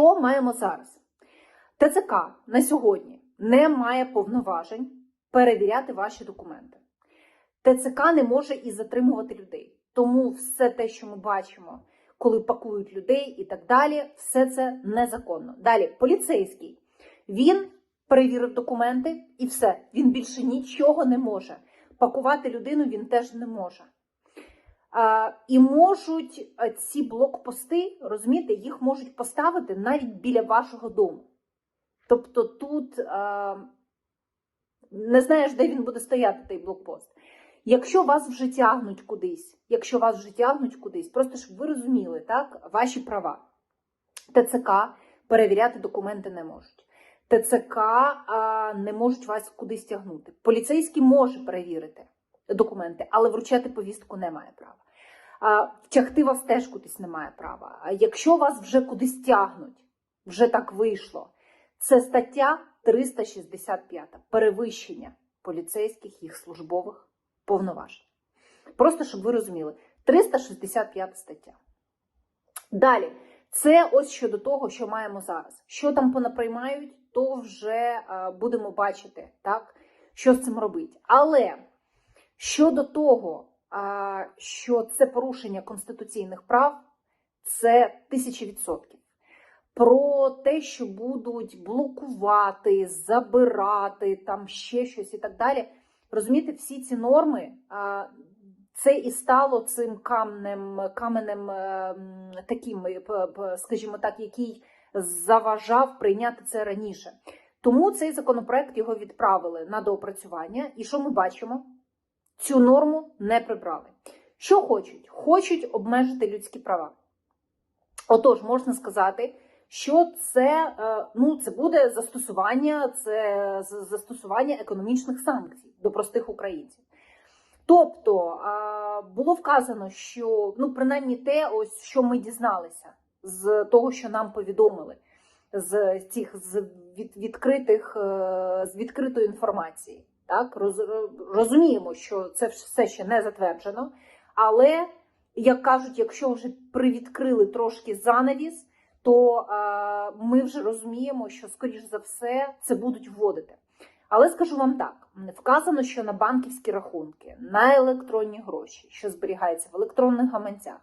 Що маємо зараз? ТЦК на сьогодні не має повноважень перевіряти ваші документи. ТЦК не може і затримувати людей. Тому все те, що ми бачимо, коли пакують людей і так далі, все це незаконно. Далі, поліцейський. Він перевірив документи і все. Він більше нічого не може. Пакувати людину він теж не може. І можуть ці блокпости, розумієте, їх можуть поставити навіть біля вашого дому. Тобто тут не знаєш, де він буде стояти, той блокпост. Якщо вас вже тягнуть кудись, якщо вас вже тягнуть кудись, просто щоб ви розуміли, так, ваші права. ТЦК перевіряти документи не можуть. ТЦК не можуть вас кудись тягнути. Поліцейський може перевірити документи, але вручати повістку не має права. Втягти вас теж кудись не має права. А якщо вас вже кудись тягнуть, вже так вийшло. Це стаття 365 перевищення поліцейських їх службових повноважень. Просто щоб ви розуміли, 365 стаття. Далі, це ось щодо того, що маємо зараз. Що там понаприймають, то вже будемо бачити, так, що з цим робити. Але щодо того, що це порушення конституційних прав, це тисячі відсотків. Про те, що будуть блокувати, забирати, там ще щось і так далі. Розумієте, всі ці норми, це і стало цим камнем, каменем е, таким, е, скажімо так, який заважав прийняти це раніше. Тому цей законопроект його відправили на доопрацювання. І що ми бачимо? Цю норму не прибрали. Що хочуть? Хочуть обмежити людські права. Отож, можна сказати, що це, е, ну, це буде застосування, це застосування економічних санкцій до простих українців. Тобто було вказано, що ну принаймні те, ось що ми дізналися з того, що нам повідомили, з цих з від, відкритих е, з відкритої інформації. Так роз, розуміємо, що це все ще не затверджено, але як кажуть, якщо вже привідкрили трошки занавіс, то а, ми вже розуміємо, що скоріш за все це будуть вводити. Але скажу вам так: вказано, що на банківські рахунки, на електронні гроші, що зберігаються в електронних гаманцях,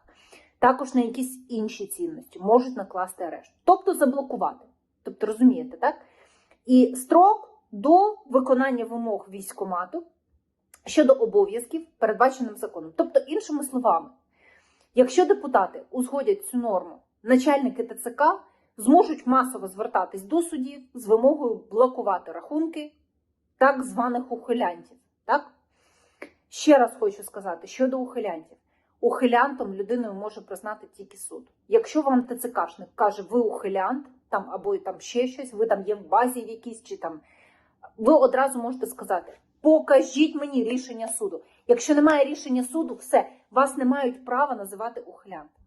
також на якісь інші цінності можуть накласти арешт, тобто заблокувати. Тобто, розумієте, так? І строк до виконання вимог військомату щодо обов'язків, передбаченим законом. Тобто, іншими словами, якщо депутати узгодять цю норму, начальники ТЦК зможуть масово звертатись до судів з вимогою блокувати рахунки так званих ухилянтів. Так? Ще раз хочу сказати щодо ухилянтів. Ухилянтом людиною може признати тільки суд. Якщо вам ТЦКшник каже, ви ухилянт, там або там ще щось, ви там є в базі в якійсь, чи там ви одразу можете сказати: покажіть мені рішення суду. Якщо немає рішення суду, все, вас не мають права називати ухилянтом.